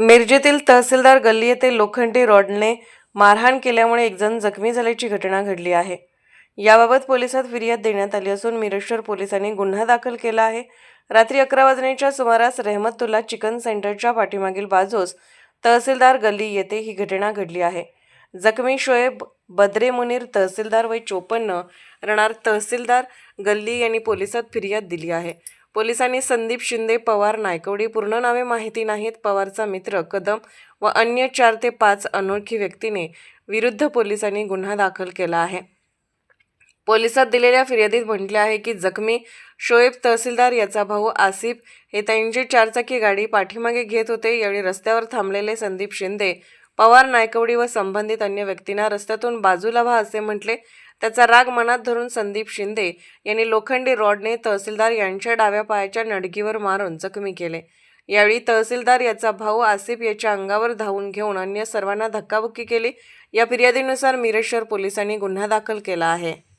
मिरजेतील तहसीलदार गल्ली येथे लोखंडी रॉडने मारहाण केल्यामुळे एकजण जखमी झाल्याची घटना घडली आहे. याबाबत पोलिसात फिर्याद देण्यात आली असून मिरजशहर पोलिसांनी गुन्हा दाखल केला आहे. रात्री अकरा वाजण्याच्या सुमारास रहमतुल्ला चिकन सेंटरच्या पाठीमागील बाजूस तहसीलदार गल्ली येथे ही घटना घडली आहे. जखमी शोएब बद्रे मुनीर तहसीलदार वय चोपन्न राहणार तहसीलदार गल्ली यांनी पोलिसात फिर्याद दिली आहे. पोलिसांनी संदीप शिंदे पवार नायकवडी पूर्ण नावे माहिती नाहीत. पवारचा मित्र कदम व अन्य चार ते पाच अनोळखी व्यक्तीने विरुद्ध पोलिसांनी गुन्हा दाखल केला आहे. पोलिसात दिलेल्या फिर्यादीत म्हटले आहे की जखमी शोएब तहसीलदार याचा भाऊ आसिफ हे त्यांची चारचाकी गाडी पाठीमागे घेत होते. यावेळी रस्त्यावर थांबलेले संदीप शिंदे पवार नायकवडी व संबंधित अन्य व्यक्तींना रस्त्यातून बाजूला व्हा असे म्हटले. त्याचा राग मनात धरून संदीप शिंदे यांनी लोखंडी रॉडने तहसीलदार यांच्या डाव्या पायाच्या नडगीवर मारून जखमी केले. यावेळी तहसीलदार याचा भाऊ आसिफ याच्या अंगावर धावून घेऊन अन्य सर्वांना धक्काबुक्की केली. या फिर्यादीनुसार मिरेश्वर पोलिसांनी गुन्हा दाखल केला आहे.